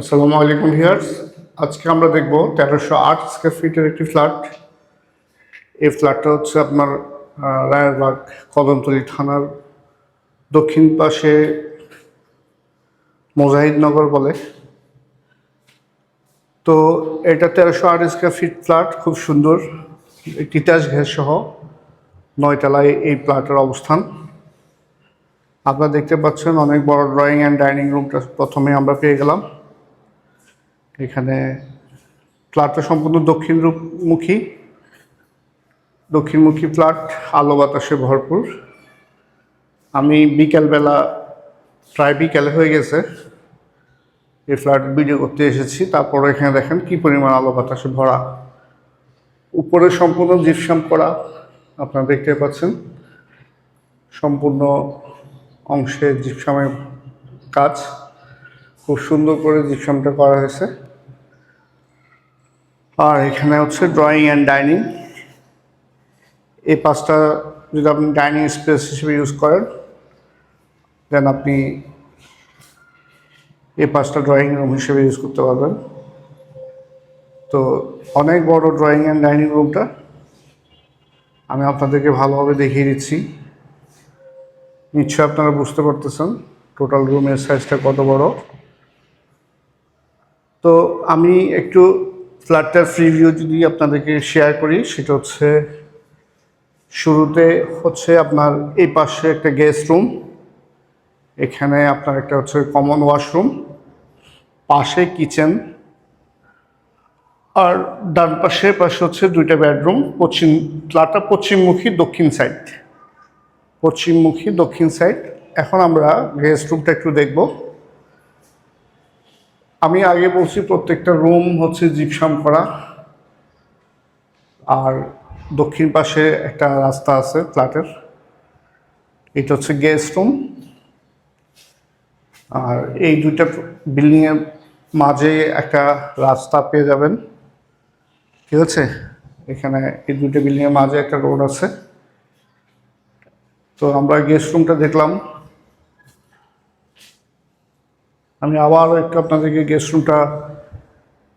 আসসালামু আলাইকুম ভিউয়ার্স। আজকে আমরা দেখব তেরোশো আট স্কোয়ার ফিটের একটি ফ্ল্যাট এই ফ্ল্যাটটা হচ্ছে আপনার রায়েরবাগ কদমতলী থানার দক্ষিণ পাশে মোজাহিদনগর বলে। তো এটা তেরোশো আট স্কোয়ার ফিট ফ্ল্যাট খুব সুন্দর। তিতাস ঘের সহ নয়তলায় এই ফ্ল্যাটের অবস্থান। আপনারা দেখতে পাচ্ছেন অনেক বড় ড্রয়িং অ্যান্ড ডাইনিং রুমটা প্রথমে আমরা পেয়ে গেলাম। এখানে ফ্ল্যাটটা সম্পূর্ণ দক্ষিণ মুখী দক্ষিণমুখী ফ্ল্যাট, আলো বাতাসে ভরপুর। আমি বিকেলবেলা, প্রায় বিকেলে হয়ে গেছে এই ফ্ল্যাট ভিডিও করতে এসেছি। তারপরে এখানে দেখেন কি পরিমাণ আলো বাতাসে ভরা। উপরে সম্পূর্ণ জিপসাম করা, আপনারা দেখতে পাচ্ছেন। সম্পূর্ণ অংশে জিপসামের কাজ। খুব সুন্দর করে জিপসামটা করা হয়েছে। আর এখানে হচ্ছে ড্রয়িং অ্যান্ড ডাইনিং এই পাঁচটা যদি আপনি ডাইনিং স্পেস হিসেবে ইউজ করেন দেন আপনি এই পাঁচটা ড্রয়িং রুম হিসেবে ইউজ করতে পারবেন। তো অনেক বড় ড্রয়িং অ্যান্ড ডাইনিং রুমটা আমি আপনাদেরকে ভালোভাবে দেখিয়ে দিচ্ছি। নিশ্চয় আপনারা বুঝতে পারতেছেন টোটাল রুমের সাইজটা কত বড়। তো আমি একটু ফ্ল্যাটটার ফ্রি ভিউ যদি আপনাদেরকে শেয়ার করি, সেটা হচ্ছে শুরুতে হচ্ছে আপনার এই পাশে একটা গেস্ট রুম এখানে আপনার একটা হচ্ছে কমন ওয়াশরুম পাশে কিচেন আর ডান পাশে পাশে হচ্ছে দুইটা বেডরুম পশ্চিম, ফ্ল্যাটটা পশ্চিমমুখী দক্ষিণ সাইড পশ্চিমমুখী দক্ষিণ সাইড এখন আমরা গেস্ট রুমটা একটু দেখব। আমি আগে বলছি প্রত্যেকটা রুম হচ্ছে জিপসাম করা। আর দক্ষিণ পাশে একটা রাস্তা আছে ফ্ল্যাটের। এটা হচ্ছে গেস্ট রুম। আর এই দুইটা বিল্ডিংয়ের মাঝে একটা রাস্তা পেয়ে যাবেন। ঠিক আছে এখানে এই দুইটা বিল্ডিংয়ের মাঝে একটা রোড আছে। তো আমরা গেস্ট রুমটা দেখলাম। আমি আবারও একটু আপনাদেরকে গেস্ট রুমটা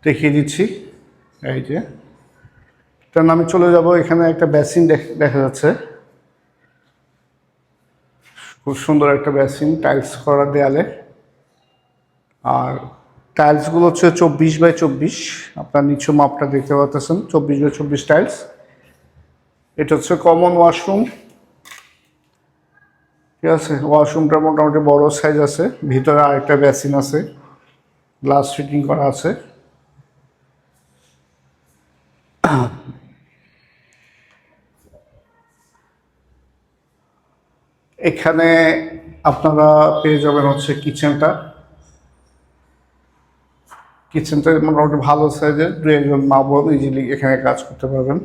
দেখিয়ে দিচ্ছি। এই যে। কারণ আমি চলে যাব, এখানে একটা বেসিন দেখা যাচ্ছে। খুব সুন্দর একটা বেসিন টাইলস করা দেয়ালে। আর টাইলসগুলো হচ্ছে চব্বিশ বাই চব্বিশ। আপনার নিচু মাপটা দেখতে পাচ্ছেন, চব্বিশ বাই চব্বিশ টাইলস এটা হচ্ছে কমন ওয়াশরুম ঠিক আছে? ওয়াশরুমটা মোটামুটি বড় সাইজ আছে। ভিতরে আরেকটা বেসিন আছে। গ্লাস ফিটিং করা আছে। এখানে আপনারা পেয়ে যাবেন হচ্ছে কিচেনটা কিচেনটা মোটামুটি ভালো সাইজের দু একজন মা বোন ইজিলি এখানে কাজ করতে পারবেন।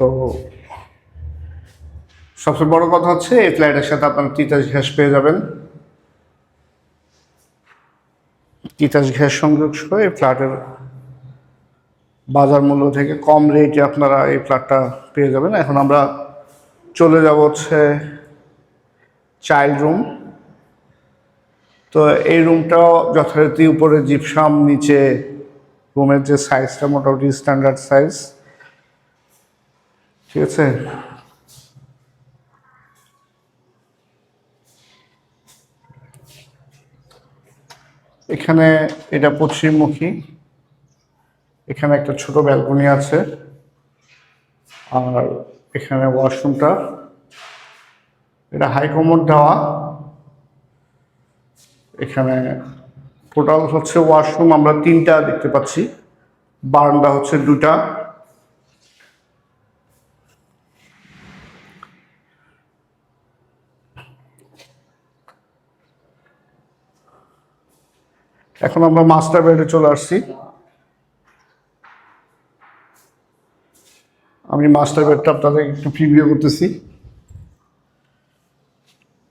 তো সবচেয়ে বড় কথা হচ্ছে, এই ফ্ল্যাটের সাথে আপনার তিতাস গ্যাস পেয়ে যাবেন। তিতাস গ্যাস সংযোগ সহ এই ফ্ল্যাটের বাজার মূল্য থেকে কম রেটে আপনারা এই ফ্ল্যাটটা পেয়ে যাবেন। এখন আমরা চলে যাব হচ্ছে চাইল্ড রুম তো এই রুমটাও যথারীতি উপরে জিপসাম নিচে রুমের যে সাইজটা মোটামুটি স্ট্যান্ডার্ড সাইজ ঠিক আছে? এখানে এটা পশ্চিমমুখী। এখানে একটা ছোট ব্যালকনি আছে। আর এখানে ওয়াশরুমটা। এটা হাইকমোড দেওয়া। এখানে টোটাল হচ্ছে ওয়াশরুম, আমরা তিনটা দেখতে পাচ্ছি। বারান্দা হচ্ছে দুটা এখন আমরা মাস্টার বেডে চলে আসছি। আমি মাস্টার বেডটা আপনাদের একটু প্রিভিউ করতেছি।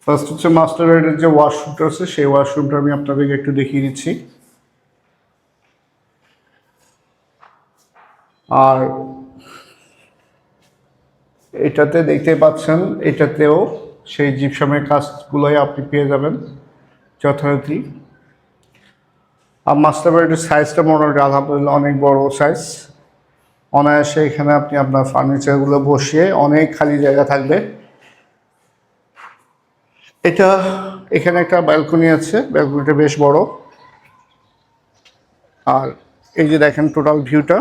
ফার্স্ট হচ্ছে মাস্টার বেডের যে ওয়াশরুমটা আছে, সেই ওয়াশরুমটা আমি আপনাদেরকে একটু দেখিয়ে দিচ্ছি। আর এটাতে দেখতে পাচ্ছেন, এটাতেও সেই জিপসামের কাজগুলোই আপনি পেয়ে যাবেন, যথারীতি। আর মাস্টার বেডের সাইজটা মোটামুটি আলহামদুলিল্লাহ অনেক বড় সাইজ অনায়াসে এখানে আপনি আপনার ফার্নিচারগুলো বসিয়ে অনেক খালি জায়গা থাকবে। এটা, এখানে একটা ব্যালকনি আছে ব্যালকনিটা বেশ বড়। আর এই যে দেখেন টোটাল ভিউটা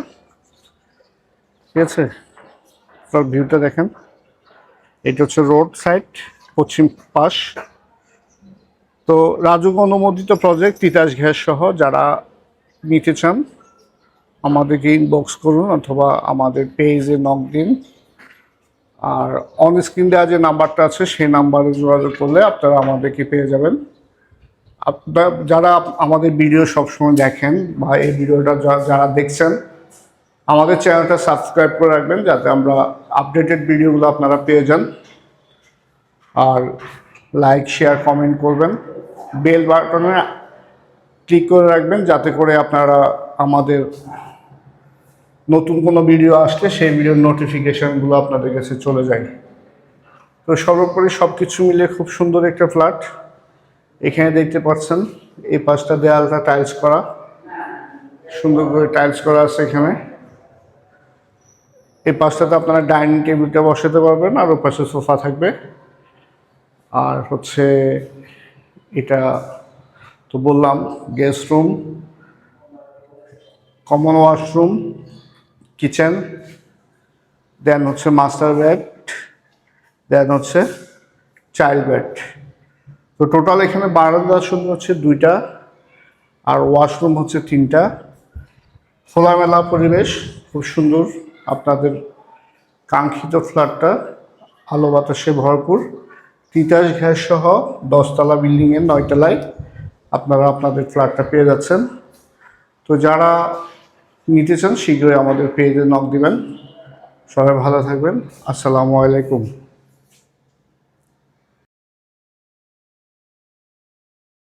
ঠিক আছে? টোটাল ভিউটা দেখেন। এটা হচ্ছে রোড সাইড পশ্চিম পাশ। তো রাজুক অনুমোদিত প্রজেক্ট তিতাস গ্যাস সহ যারা নিতে চান, আমাদেরকে ইনবক্স করুন অথবা আমাদের পেজে নক দিন। আর অন স্ক্রিন দেওয়া যে নাম্বারটা আছে, সেই নাম্বারে যোগাযোগ করলে আপনারা আমাদেরকে পেয়ে যাবেন। আপনার, যারা আমাদের ভিডিও সবসময় দেখেন বা এই ভিডিওটা যারা দেখছেন, আমাদের চ্যানেলটা সাবস্ক্রাইব করে রাখবেন যাতে আমরা আপডেটেড ভিডিওগুলো আপনারা পেয়ে যান। আর লাইক শেয়ার কমেন্ট করবেন। বেল বাটনে ক্লিক করে রাখবেন, যাতে করে আপনারা আমাদের নতুন কোনো ভিডিও আসলে সেই ভিডিওর নোটিফিকেশানগুলো আপনাদের কাছে চলে যায়। তো সর্বোপরি সব কিছু মিলে খুব সুন্দর একটা ফ্ল্যাট। এখানে দেখতে পাচ্ছেন, এই পাশটা দেয়ালটা টাইলস করা। সুন্দর করে টাইলস করা আছে এখানে। এই পাশটাতে আপনারা ডাইনিং টেবিলটা বসাতে পারবেন, আর ওই পাশে সোফা থাকবে। আর হচ্ছে এটা তো বললাম guest room common washroom kitchen then হচ্ছে মাস্টার বেড দেন হচ্ছে চাইল্ড বেড তো টোটাল এখানে বারান্দা শুধু হচ্ছে দুইটা আর ওয়াশরুম হচ্ছে তিনটা। খোলামেলা পরিবেশ, খুব সুন্দর। আপনাদের কাঙ্ক্ষিত ফ্ল্যাটটা আলো বাতাসে ভরপুর। তিতাস ঘ্যাস সহ দশতলা বিল্ডিংয়ের নয়তলায় আপনারা আপনাদের ফ্ল্যাটটা পেয়ে যাচ্ছেন। তো যারা নিতে চান, শীঘ্রই আমাদের পেজে নক দিবেন। সবাই ভালো থাকবেন। আসসালামু আলাইকুম।